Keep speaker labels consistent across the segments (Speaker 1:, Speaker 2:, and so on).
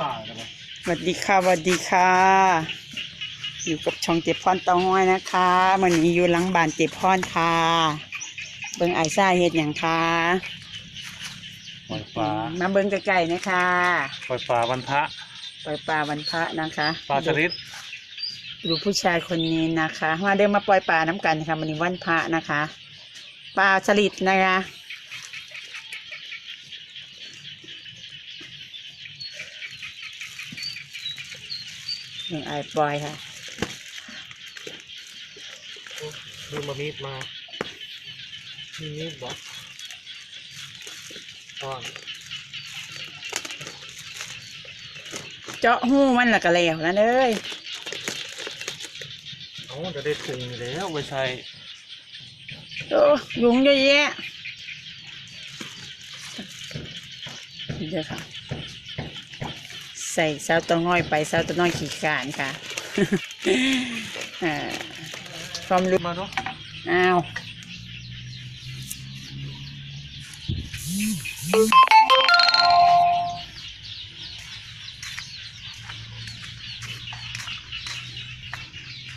Speaker 1: ป่ากันเลย
Speaker 2: สวัสดีค่ะสวัสดีค่ะ อยู่กับช่องเจ็บพรเตาห้อยนะคะมันนี้อยู่หลังบ้านเจ็บพรค่ะ เบิ้งไอซ่าเฮ็ดอย่างค่ะ
Speaker 1: ปล่อยปลา
Speaker 2: มาเบิ้งใกล้ๆนะคะ
Speaker 1: ปล่อยปลาวันพระ
Speaker 2: ปล่อยปลาวันพระนะคะ
Speaker 1: ปลาสลิด
Speaker 2: ดูผู้ชายคนนี้นะคะ มาเดินมาปล่อยปลาน้ำกันค่ะวันนี้วันพระนะคะ ปลาสลิดนะคะ หนึ่งไอปล่อยค่ะ
Speaker 1: ดูมามีดมา มีมีดบอกตอน
Speaker 2: เจาะหูมันและก็แล้วนะเอ้ย
Speaker 1: เอาจะได้ถึงแล้วไปใช้
Speaker 2: โอ้ยุงเยอะแยะเดี๋ยวค่ะ ใส่เสาตัวง่อยไปเสาตัวน้อยขี่ขานค่ะอ่าความรู้
Speaker 1: มาเนาะ
Speaker 2: อ้าว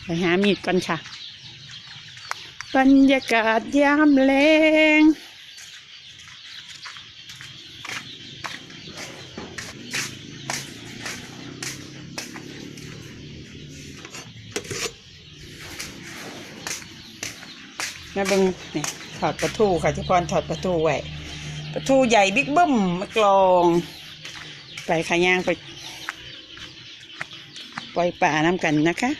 Speaker 2: ไปหามีดกันค่ะ บรรยากาศยามแรง มาเบิ่งนี่ถอดประตูค่ะที่พรถอดประตูไว้ประตูใหญ่บิ๊กบึ้มมากลอง ไปขย่างไป ปล่อยป่าน้ำกันนะคะ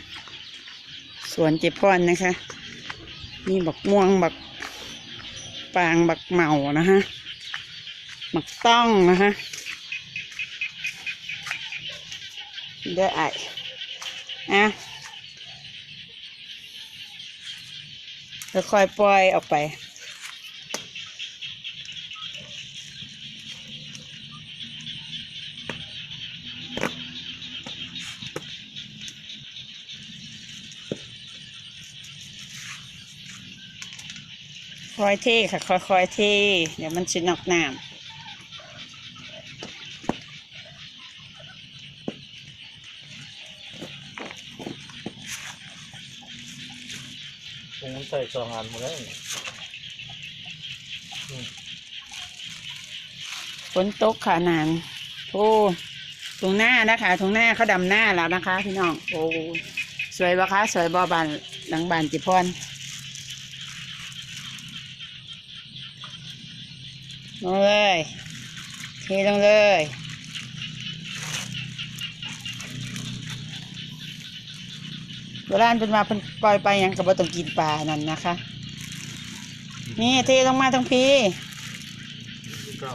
Speaker 2: สวนเจ็บพรนะคะมีบักม่วงบักปางบักเหมานะฮะบักต้องนะฮะเด้อไออะค่อยๆปล่อยออกไปค่อยเท่ค่ะ ค่อยๆเท่เดี๋ยวมันชินอกน้ำ
Speaker 1: ผมใส่สองอันหมดแล้วำ
Speaker 2: ฝนตกค่ะนานโอ้ตรงหน้านะคะตรงหน้าเขาดำหน้าแล้วนะคะ พี่น้อง โอ้สวยปะคะสวยบอบานหลังบานจิพรลงเลยเทลงเลย โบราณเป็นมาเป็นปล่อยไปยังกับว่าต้องกินปลานั่นนะคะ นี่เทลงมาทั้งพี
Speaker 1: เก้า